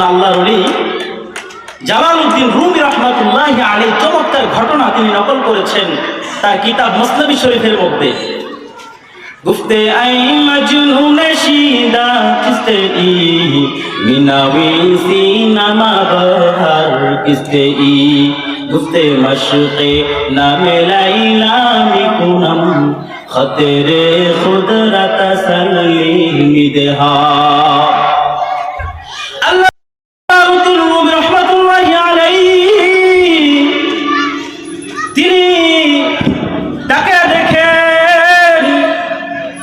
আল্লাহর ওলি Jalaluddin Rumi রহমাতুল্লাহ আলী চমৎকার ঘটনা তিনি নকল করেছেন তার কিতাব মুসলিম শরীফের মধ্যে। গুফতে আই মজনু নশিদা কিস্তে ই মিনাওই সিনামা বহার কিস্তে ই গুফতে মশকে নামে লাইলা মিকুনম খতরে খুদ রাত সলিমি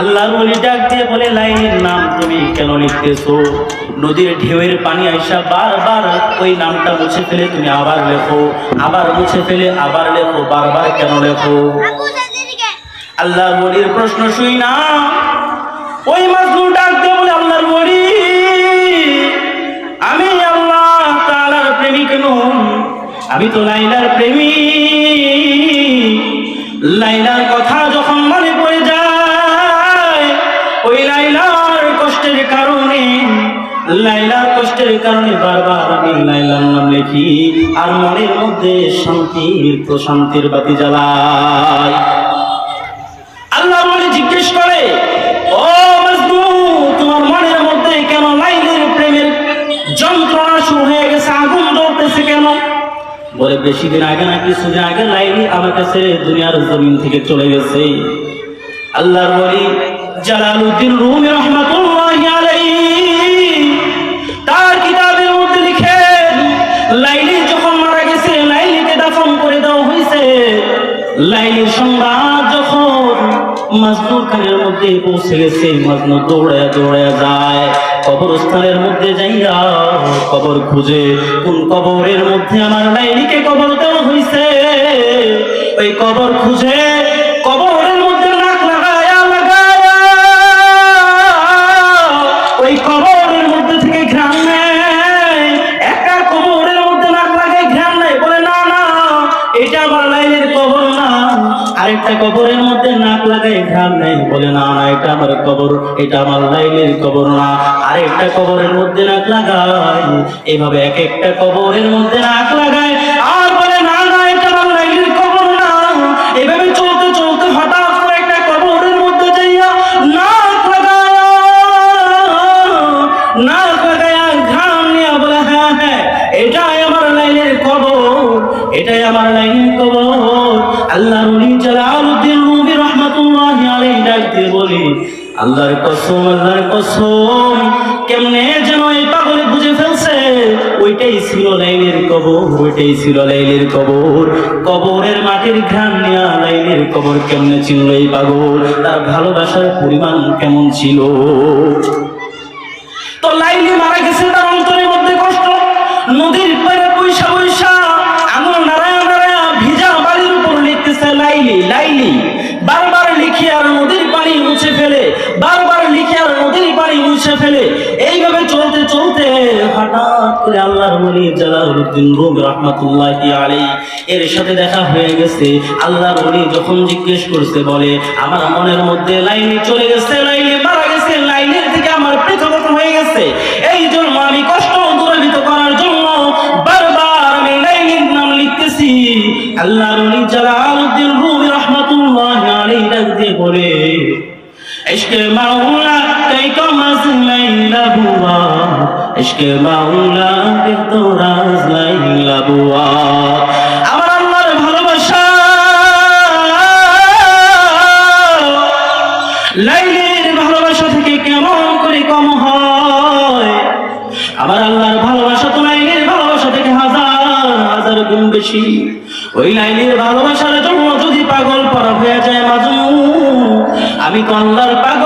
আল্লাহর ওলি ডাক দিয়ে বলে লাইনের নাম তুমি কেন লিখতেছো? নদীর ঢেউয়ের পানি আইসা বারবার ওই নামটা মুছে ফেলে তুমি আবার লেখো আবার মুছে ফেলে আবার লেখো বারবার কেন লেখো? আল্লাহর ওলির প্রশ্ন শুই না। ওই মাজনু ডাক দিয়ে বলে আল্লাহর ওলি আমি আল্লাহ তাআলার প্রেমিক নই আমি তো লাইলার প্রেমিক। লাইলার কথা লাইলার কষ্টের কারণে বারবার আমি লাইলার নাম লিখি, আর মনের মধ্যে শান্তির প্রশান্তির বাতি জ্বালাই। আল্লাহ বলে জিজ্ঞেস করে, ও তোমার মনের মধ্যে কেন লাইলের প্রেমের যন্ত্রণা শুরু হয়ে গেছে, আগুন জ্বলতেছে কেন? বলে, বেশি দিন আগে না, কিছুদিন আগে লাইলি আমার কাছে দুনিয়ার জমিন থেকে চলে গেছে। আল্লাহর বলি, জালালউদ্দিন রুমি রহমাতুল্লাহ লাইলি যখন মারা গেছে, লাইলিকে দাফন করে দেওয়া হয়েছে। লাইলির সংবাদ যখন মাজনুর খানের মধ্যে পৌঁছে গেছে, মাজনু দৌড়ে দৌড়ে যায়, কবরস্থানের মধ্যে যাইয়া কবর খুঁজে, কোন কবরের মধ্যে আমার লাইলিকে কবর দেওয়া হয়েছে? ওই কবর খুঁজে কবর, এটা আমার লাইনের কবর না। আরেকটা কবরের মধ্যে এভাবে এক একটা কবরের মধ্যে নাক লাগায়। আর বলে, না না, এটা আমার লাইনের কবর না। এভাবে চলতে চলতে হঠাৎ করে একটা কবরের মধ্যে যাইয়া নাক হ্যাঁ হ্যাঁ এটাই আমার লাইনের কবর, এটাই আমার লাইনের কবর। আল্লাহ আল্লাহর কসম আল্লাহর কসম, কেমনে যেন এই পাগলে বুঝে ফেলছে? ওইটাই ছিল লাইলের কবর, ওইটাই ছিল লাইলের কবর। কবরের মাটির ঘ্রাণ নেয়া লাইলের কবর কেমনে ছিল এই পাগল? তার ভালোবাসার পরিমাণ কেমন ছিল? তো লাইলি মারা গেছে তার অন্তরের মধ্যে কষ্ট। নদীর পাড়ে পয়সা পয়সা আঙুল নারায়ণ নারায়ণ ভিজা বাড়ির উপর লিখতেছে লাইলি লাইলি। বারবার লিখে আর নদীর বারবার লিখে আর নদীর পানি মুছে ফেলে। এইভাবে চলতে চলতে হঠাৎ করে আল্লাহর ওলি জালালউদ্দিন রুম রহমাতুল্লাহ আলী এর সাথে দেখা হয়ে গেছে। আল্লাহর ওলি যখন জিজ্ঞেস করছে, বলে, আমার মনের মধ্যে লাইনি চলে গেছে, লাইনে মারা গেছে, লাইনের থেকে আমার পৃথকতা হয়ে গেছে। এই জন্য আমি কষ্ট দূরীভূত করার জন্য বারবার আমি লাইনের নাম লিখতেছি। আল্লাহর ওলি জালালউদ্দিন ইশকে মাওলা কে তো রাজ লাইলা বুয়া। আমার আল্লাহর ভালোবাসা। লাইলের ভালোবাসা থেকে কেমন করে কম হয়? আমার আল্লাহর ভালোবাসা তো লাইলের ভালোবাসা থেকে হাজার হাজার গুণ বেশি। ওই লাইলের ভালোবাসার জন্য যদি পাগল পরা হয়ে যায় মাজু আমি তো আল্লাহর পাগল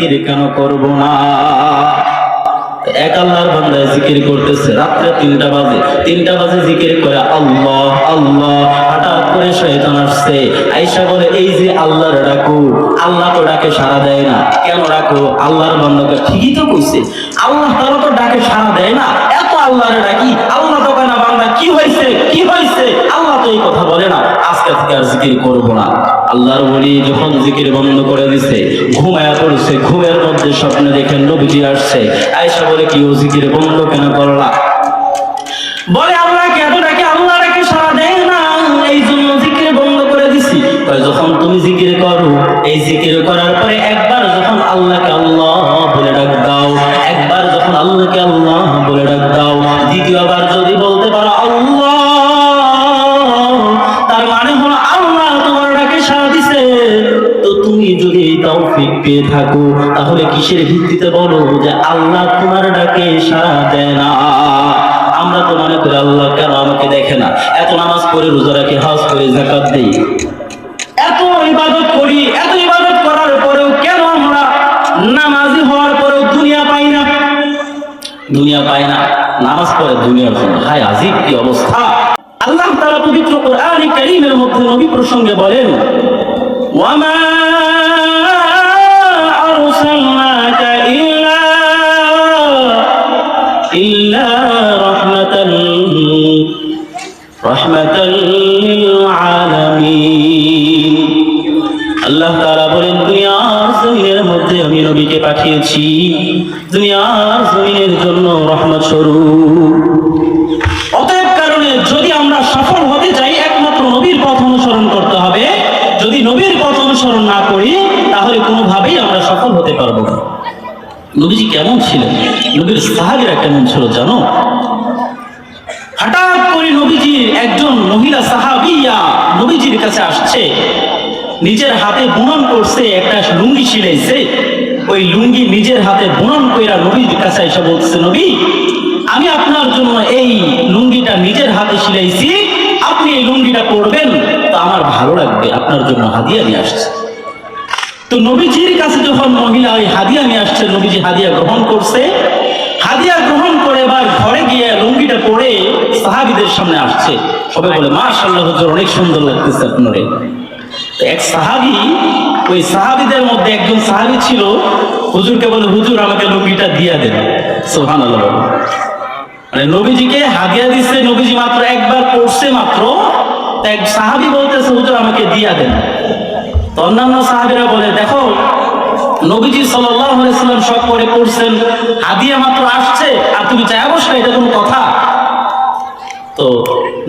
জিকির কেন করব না? এক আল্লাহর বান্দায় জিকির করতেছে, রাত্রে তিনটা বাজে। তিনটা বাজে জিকির করে আল্লাহ আল্লাহ, হঠাৎ করে শয়তান আসছে। আইসা বলে, এই যে আল্লাহর ডাকু, আল্লাহ তো ডাকে সাড়া দেয় না। কেন ডাকো? আল্লাহর বান্দাকে ঠিকই তো কইছে। আল্লাহ তারা তো ডাকে সাড়া দেয় না। এত আল্লাহর ডাকি, আল্লাহ তো কয় না, বান্দা, কি হয়েছে কি হয়েছে আল্লাহ তো এই কথা বলে না আজকে আর জিকির করব না। আল্লাহর বলি যখন জিকির বন্ধ করে দিছে, ঘুমায়া পড়ছে, ঘুমের মধ্যে স্বপ্নে দেখেন নবীজি আসছে। আয়সা বলে, কি ও জিকির বন্ধ কেন করলা? বলে আল্লাহকে এত ডাকে আল্লাহ ডাকে সারা দেয় না? এই জন্য জিকির বন্ধ করে দিছি। যখন তুমি জিকির করো, এই জিকির করার পরে একবার যখন আল্লাহকে আল্লাহ বলে ডাক দাও, একবার যখন আল্লাহকে আল্লাহ বলে ডাক দাও, দ্বিতীয়বার যদি বলতে পারো পেয়ে থাকো, তাহলে কিসের ভিত্তিতে বলো যে আল্লাহ তোমার ডাকে সাড়া দেয় না? আমরা তো মনে করি আল্লাহ কেন আমাকে দেখে না? এত নামাজ পড়ে রোজা রাখি, হজ করে জাকাত দেই। এত ইবাদত করি, এত ইবাদত করার পরেও কেন আমরা নামাজি হওয়ার পরেও দুনিয়া পাই না? দুনিয়া পায় না। নামাজ পড়ে দুনিয়ার জন্য। হায় আজিব কি অবস্থা। আল্লাহ তাআলা পবিত্র কোরআন কারীমের মধ্যে নবী প্রসঙ্গে বলেন ওয়ামা ইল্লা رحمة رحمة للعالمين আল্লাহ তারা বলেন, দুনিয়ার জমিনের মধ্যে আমি নবীকে পাঠিয়েছি। দুনিয়ার জমিনের জন্য রহমত স্বরূপ অতএব কারণে যদি আমরা সফল হতে চাই একমাত্র নবীর পথ অনুসরণ করতে হবে যদি নবীর পথ অনুসরণ না করি তাহলে কোনোভাবেই আমরা সফল হতে পারব না নবীজি কেমন ছিলেন? নবীর সাহাবিরা কেমন ছিল জানো? হঠাৎ করে নবীজির একজন মহিলা সাহাবিয়া নবীজির কাছে আসছে। নিজের হাতে বুনন করছে, একটা লুঙ্গি সিলাইছে ওই লুঙ্গি নিজের হাতে বুনন কইরা নবীর কাছে এসে বলছে, নবী, আমি আপনার জন্য এই লুঙ্গিটা নিজের হাতে সিলাইছি আপনি এই লুঙ্গিটা পরবেন, তা আমার ভালো লাগবে। আপনার জন্য হাদিয়া নিয়ে আসছে। তো নবীজির কাছে যখন মহিলা ওই হাদিয়া নিয়ে আসছে, নবীজি হাদিয়া গ্রহণ করছে। হাদিয়া গ্রহণ করে এবার ঘরে গিয়ে লুঙ্গিটা পরে সাহাবিদের সামনে আসছে। সবাই বলে, মাশাআল্লাহ, হুজুর, অনেক সুন্দর লাগতেছে আপনারে এক সাহাবি, ওই সাহাবিদের মধ্যে একজন সাহাবি ছিল। হুজুরকে বলে, হুজুর, আমাকে লুঙ্গিটা দিয়া দেন। সোহান মানে নবীজিকে হাদিয়া দিচ্ছে নবীজি মাত্র একবার পড়ছে মাত্র। এক সাহাবি বলতেছে, হুজুর, আমাকে দিয়া দেন। অন্যান্য সাহাবিরা বলে, দেখো, নবীজি সাল্লাম সব করে পড়ছেন, হাদিয়া মাত্র আসছে, আর তুমি চাই অবশ্যই এটা কোনো কথা? তো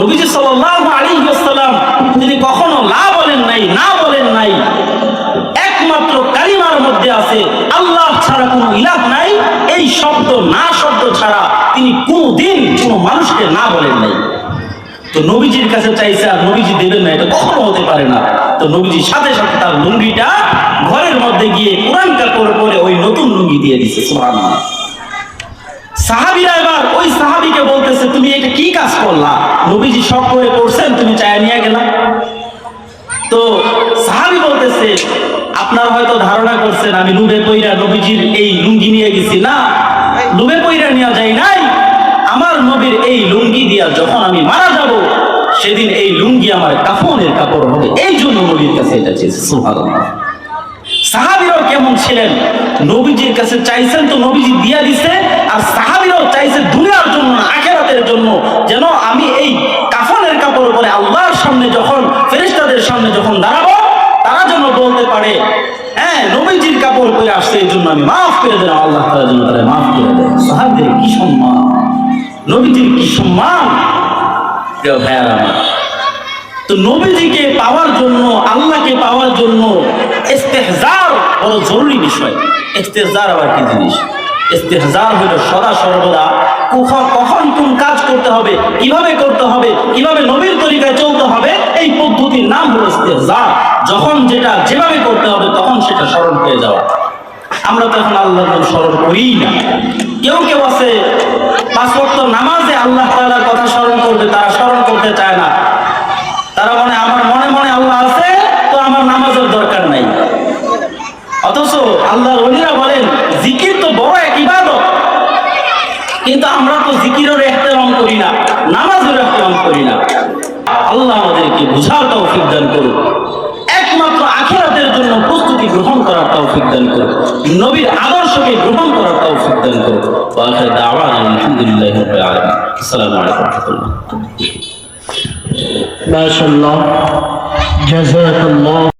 নবীজি সাল্লাল্লাহু আলাইহি ওয়াসাল্লাম, তিনি কখনো লা বলেন নাই, না বলেন নাই, একমাত্র কালিমার মধ্যে আছে, আল্লাহ ছাড়া কোনো ইলাহ নাই, এই শব্দ না শব্দ ছাড়া তিনি কোনোদিন কোনো মানুষকে না বলেন নাই। তো নবীজির কাছে চাইছে আর নবীজি দেবেন না, এটা কখনো হতে পারে না। তো নবীজির সাথে সাথে তার লুঙ্গিটা ঘরের মধ্যে গিয়ে কোরআন কাপড় পরে ওই নতুন লুঙ্গি দিয়ে দিছে সাহাবিরা এবার ওই সাহাবিকে বলতেছে, তুমি এটা কি কাজ করলা? নবীজি করে করছেন তুমি চায় নিয়ে গেলা? তো সাহাবি বলতেছে, আপনারা হয়তো ধারণা করছেন, আমি লুবে পইরা নবীজির এই লুঙ্গি নিয়ে গেছি। না, লুবে পইরা নিয়ে যাই নাই। আমার নবীর এই লুঙ্গি দিয়া যখন আমি মারা সেদিন এই লুঙ্গি আমার কাফনের কাপড় হবে। এই জন্য নবীর কাছে এটা চেয়েছে। সাহাবিরাও কেমন ছিলেন? নবীজির কাছে চাইছেন তো নবীজি দিয়া দিছে, আর সাহাবিরাও চাইছে দুনিয়ার জন্য, আখেরাতের জন্য, যেন আমি এই কাফনের কাপড় পরে আল্লাহর সামনে যখন, ফেরেশতাদের সামনে যখন দাঁড়াবো, তারা যেন বলতে পারে হ্যাঁ নবীজির কাপড় পরে আসছে, এই জন্য আমি মাফ করে দিলাম, আল্লাহ তাআলা যেন তারা মাফ করে দেয় সাহাবিদের কি সম্মান? নবীজির কি সম্মান? প্রিয় ভাইয়ারা আমার। তো নবীজিকে পাওয়ার জন্য, আল্লাহকে পাওয়ার জন্য ইস্তেহজার বড় জরুরি বিষয়। ইস্তেহজার আবার কি জিনিস? ইস্তেহজার সদা সর্বদা কখন কখন কোন কাজ করতে হবে। কীভাবে করতে হবে? কীভাবে নবীর তরিকায় চলতে হবে? এই পদ্ধতির নাম হলো ইস্তেহজার। যখন যেটা যেভাবে করতে হবে, তখন সেটা স্মরণ হয়ে যাওয়া। আমরা তো এখন আল্লাহর নাম স্মরণ করি না। কেউ কেউ আছে, পাঁচ নামাজে আল্লাহ তাআলার কথা স্মরণ করবে, তারা করতে চায় না। তারা মনে আমার মনে মনে আল্লাহ আছে, তো আমার নামাজের দরকার নাই। অথচ আল্লাহর অলিরা বলেন, জিকির তো বড় এক ইবাদত। কিন্তু আমরা তো জিকিরের এহতেরাম করি না, নামাজের এহতেরাম করি না। আল্লাহ আমাদেরকে বুঝার তৌফিক দান করুক একমাত্র আখিরাতের জন্য প্রস্তুতি গ্রহণ করার তৌফিক দান করুক নবীর আদর্শকে গ্রহণ করার তৌফিক দান করুক আলহামদুলিল্লাহ আসসালামু আলাইকুম রহমতুল্লাহ। ما شاء الله. جزاك الله